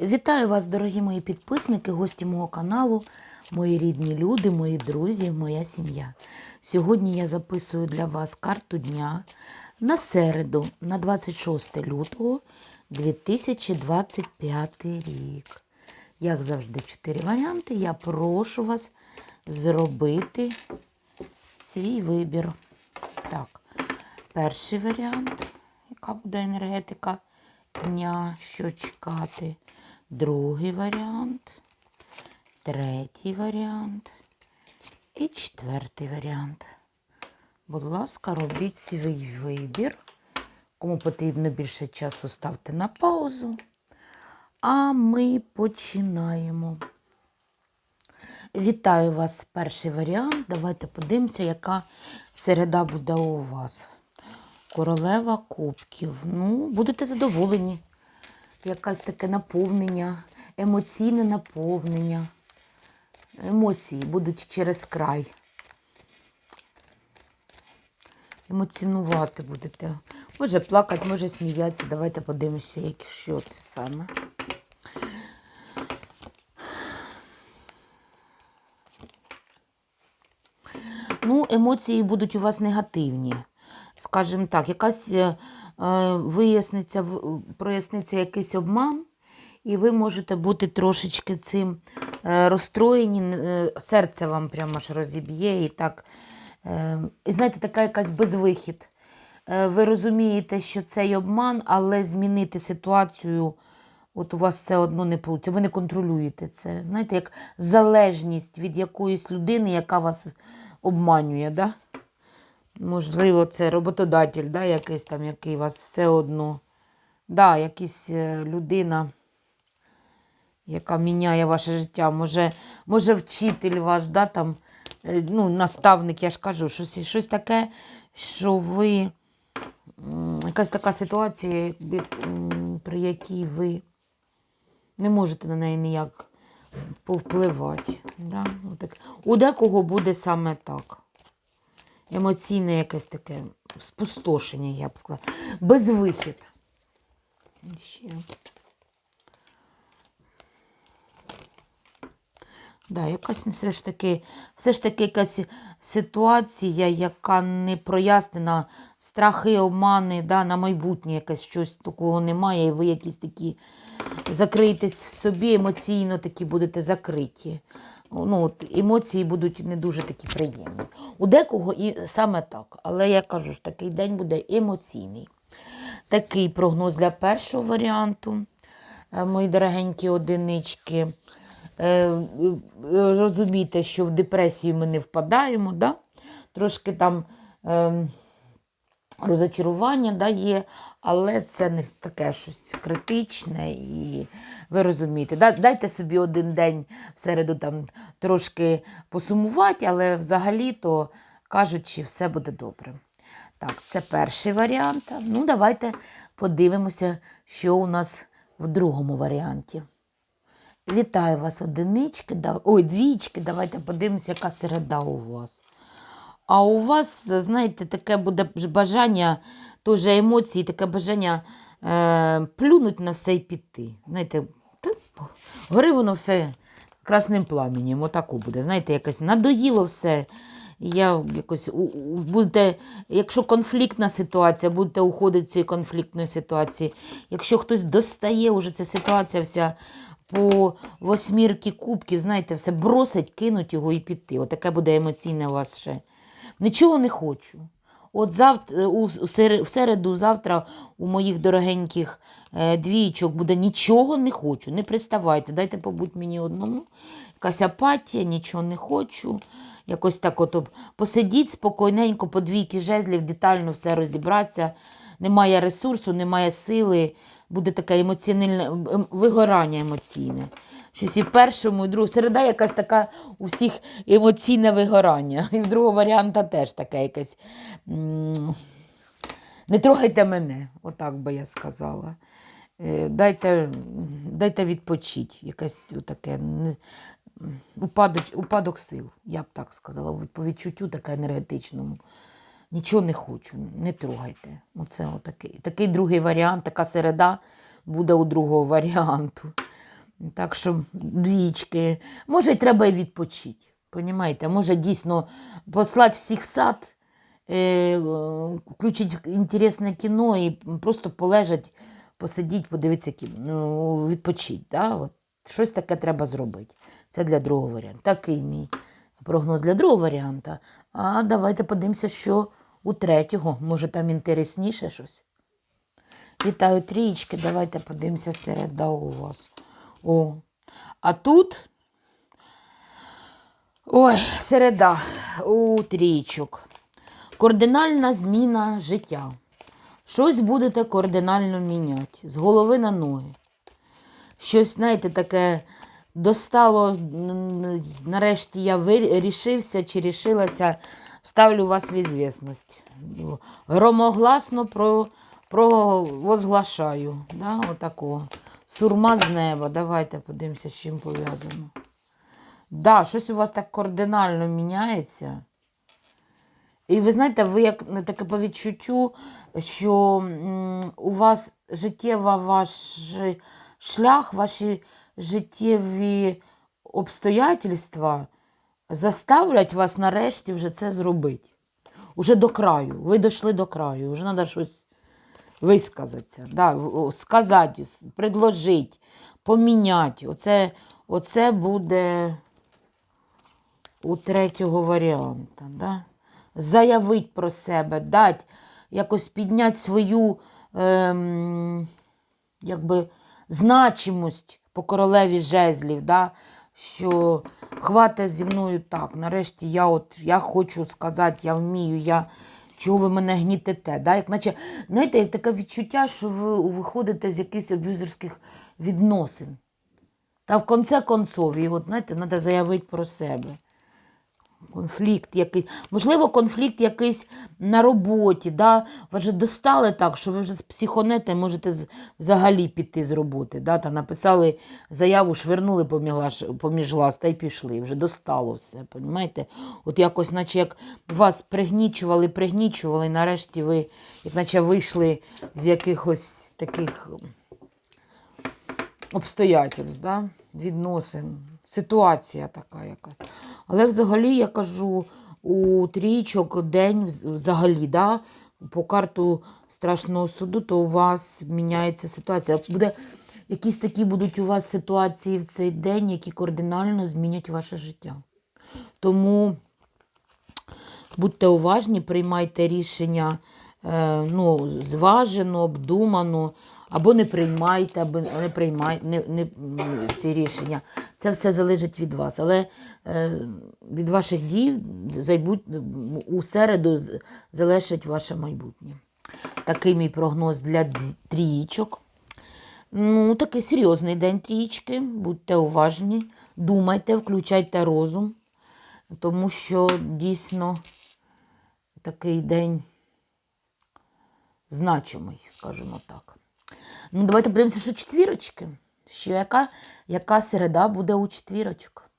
Вітаю вас, дорогі мої підписники, гості мого каналу, мої рідні люди, мої друзі, моя сім'я. Сьогодні я записую для вас карту дня на середу, на 26 лютого 2025 рік. Як завжди, чотири варіанти. Я прошу вас зробити свій вибір. Так, перший варіант, яка буде енергетика дня, що чекати. Другий варіант, третій варіант і четвертий варіант. Будь ласка, робіть свій вибір. Кому потрібно більше часу, ставте на паузу. А ми починаємо. Вітаю вас, перший варіант. Давайте подивимося, яка середа буде у вас. Королева кубків. Ну, будете задоволені. Якесь таке наповнення, емоційне наповнення. Емоції будуть через край. Емоціонувати будете. Може плакати, може сміятися. Давайте подивимося, що це саме. Ну, емоції будуть у вас негативні. Скажімо так, якась е, е, виясниться, проясниться якийсь обман, і ви можете бути трошечки цим е, розстроєні, е, серце вам прямо аж розіб'є і так. Е, і знаєте, така якась безвихід. Е, ви розумієте, що цей обман, але змінити ситуацію. От у вас все одно не вийде. Ви не контролюєте це. Знаєте, як залежність від якоїсь людини, яка вас обманює. Да? Можливо, це роботодатель, да, якийсь там, який вас все одно. Да, якась е, людина, яка міняє ваше життя. Може, може вчитель ваш, да, там, е, ну, наставник, я ж кажу, щось, щось таке, що ви. Якась така ситуація, при якій ви не можете на неї ніяк повпливати. Да? Отак. У декого буде саме так. Емоційне якесь таке спустошення, я б сказала. Безвихід. Ще. Да, якась все ж таки, все ж таки якась ситуація, яка не прояснена, страхи, обмани, да, на майбутнє якесь щось такого немає, і ви якісь такі закриєтесь в собі, емоційно такі будете закриті. Ну, от, емоції будуть не дуже такі приємні. У декого і саме так. Але я кажу ж, такий день буде емоційний. Такий прогноз для першого варіанту, Е, мої дорогенькі одинички. Е, е, Розумійте, що в депресію ми не впадаємо, да? трошки там е, розочарування да, є, але це не таке щось критичне. І ви розумієте, дайте собі один день в середу там трошки посумувати, але взагалі-то кажучи, все буде добре. Так, це перший варіант. Ну, давайте подивимося, що у нас в другому варіанті. Вітаю вас, одинички. Ой, двічки. Давайте подивимося, яка середа у вас. А у вас, знаєте, таке буде бажання, теж емоції, таке бажання е, плюнуть на все і піти. Знаєте, та, гори воно все красним пламенем, отако буде. Знаєте, якось надоїло все. Я якось у- у- будете, якщо конфліктна ситуація, будете уходити з цієї конфліктної ситуації. Якщо хтось достає, уже ця ситуація вся по восьмірки кубків, знаєте, все бросить, кинуть його і піти. Отаке буде емоційне у вас ще. Нічого не хочу. От завтра, у в середу, завтра у моїх дорогеньких е, двійчок буде нічого не хочу. Не приставайте, дайте побудь мені одному. Якась апатія, нічого не хочу. Якось так от посидіть спокійненько, по двійки жезлів, детально все розібратися. Немає ресурсу, немає сили, буде таке емоціональне ем, вигорання емоційне. Щось і в першому, і в другому. Середа якась така у всіх емоційне вигорання. І в другого варіанта теж таке якесь. Не трогайте мене, отак би я сказала. Е, Дайте, дайте відпочить, якесь таке упадок, упадок сил, я б так сказала, по відчуттю таке енергетичному. Нічого не хочу, не трогайте. Оце отакий. Такий другий варіант, така середа буде у другого варіанту. Так що двічки. Може, й треба і відпочити. Понімаєте? Може, дійсно послати всіх в сад, е, включити інтересне кіно і просто полежать, посидіть, подивитися кіно, ну, відпочити. Да? От, щось таке треба зробити. Це для другого варіанту. Такий мій прогноз для другого варіанта. А давайте подивимося, що у третього. Може, там інтересніше щось. Вітаю трієчки, давайте подивимося середа у вас. О. А тут. Ой, середа у трійчок. Кардинальна зміна життя. Щось будете кардинально міняти з голови на ноги. Щось, знаєте, таке достало. Нарешті я вирішився чи рішилася, ставлю вас в ізвісність. Громогласно про, провозглашаю. Да, отакого. Сурма з неба. Давайте подивимося, з чим пов'язано. Да, щось у вас так кардинально міняється. І ви знаєте, ви як таке по відчуттю, що у вас життєва ваш шлях, ваші життєві обстоятельства заставлять вас нарешті вже це зробити. Уже до краю. Ви дійшли до краю, вже треба щось висказатися, да, сказати, предложити, поміняти. Оце, оце буде у третього варіанта. Да? Заявити про себе, дати, якось підняти свою ем, якби, значимость по королеві жезлів. Да? Що хватить зі мною так. Нарешті я от, я хочу сказати, я вмію, я, чого ви мене гнітите. Да? Як, наче, знаєте, є таке відчуття, що ви виходите з якихось аб'юзерських відносин. Та в конце концов, і от, знаєте, треба заявити про себе. Конфлікт якийсь, можливо, конфлікт якийсь на роботі. Да? Вас же достали так, що ви вже з психонете можете взагалі піти з роботи. Да? Та написали заяву, швернули поміж глаз- та й пішли. Вже достало все. Понімаєте? От якось, наче як вас пригнічували, пригнічували, нарешті ви, як наче вийшли з якихось таких обстоятельств, да? відносин, ситуація така якась. Але взагалі я кажу, у трійчок день взагалі, да? по карту страшного суду, то у вас міняється ситуація. Буде, якісь такі будуть у вас ситуації в цей день, які кардинально змінять ваше життя. Тому будьте уважні, приймайте рішення ну, зважено, обдумано, або не приймайте, або не приймайте не, не, ці рішення. Це все залежить від вас. Але е, від ваших дій у середу залежить ваше майбутнє. Такий мій прогноз для трієчок. Ну, такий серйозний день трієчки. Будьте уважні, думайте, включайте розум, тому що дійсно такий день значимий, скажімо так. Ну, давайте подивимося, що четвірочки. Що яка, яка середа буде у четвірочок.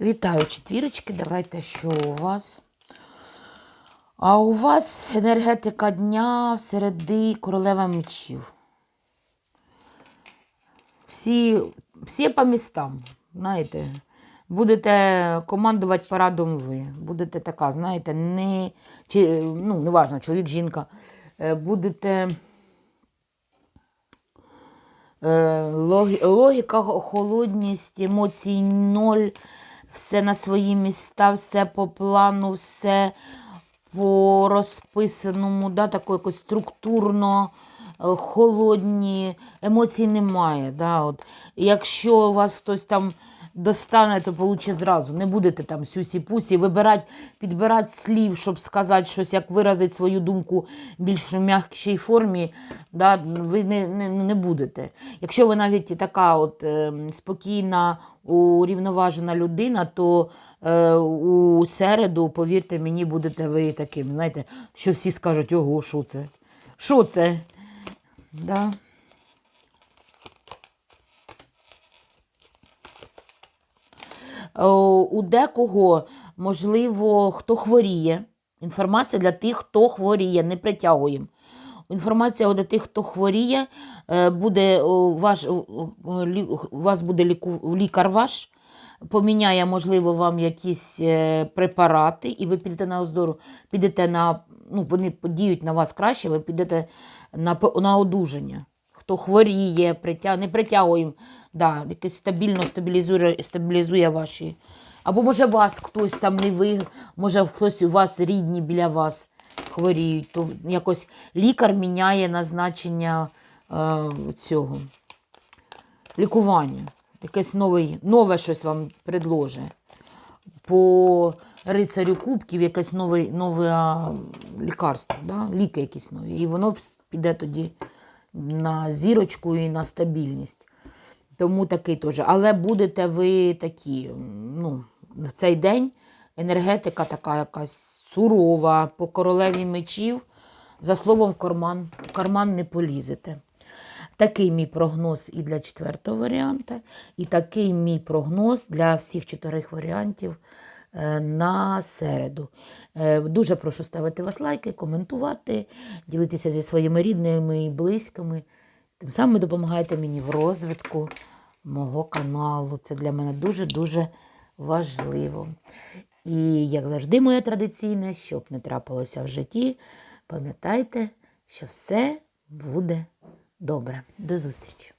Вітаю, четвірочки. Давайте, що у вас. А у вас енергетика дня середи королева мечів. Всі, всі по містам, знаєте. Будете командувати парадом ви. Будете така, знаєте, не, чи, ну, неважно, чоловік, жінка. Е, Будете е, логіка, холодність, емоцій ноль, все на свої міста, все по плану, все по розписаному, да, тако якось структурно, е, холодні, емоцій немає. Да, от. Якщо вас хтось там достане, то получше зразу. Не будете там сюсі-пусі, вибирати, підбирати слів, щоб сказати щось, як виразити свою думку більш в м'якшій формі, да, ви не, не, не будете. Якщо ви навіть така от, е, спокійна, урівноважена людина, то е, у середу, повірте мені, будете ви таким, знаєте, що всі скажуть, ого, що це? Що це? Да? У декого, можливо, хто хворіє. Інформація для тих, хто хворіє, не притягуємо. Інформація для тих, хто хворіє, е, буде ваш, лі- у вас буде ліку, лікар ваш, поміняє, можливо, вам якісь е, препарати, і ви підете на оздору, підете на, ну, вони подіють на вас краще, ви підете на, на одужання. Хто хворіє, притя... не притягуємо, да, якось стабільно стабілізує, стабілізує ваші. Або може вас хтось там не ви, може хтось у вас рідні біля вас хворіють, то якось лікар міняє назначення е, цього лікування. Якесь новий, нове щось вам предложить. По рицарю кубків якесь нове, нове лікарство, да? ліки якісь нові. І воно піде тоді на зірочку і на стабільність. Тому такий теж. Але будете ви такі, ну, в цей день енергетика така якась сурова, по королеві мечів, за словом в карман, в карман не полізете. Такий мій прогноз і для четвертого варіанта, і такий мій прогноз для всіх чотирьох варіантів е, на середу. Е, Дуже прошу ставити вас лайки, коментувати, ділитися зі своїми рідними і близькими. Тим самим ви допомагаєте мені в розвитку мого каналу. Це для мене дуже-дуже важливо. І, як завжди, моє традиційне, щоб не трапилося в житті, пам'ятайте, що все буде добре. До зустрічі!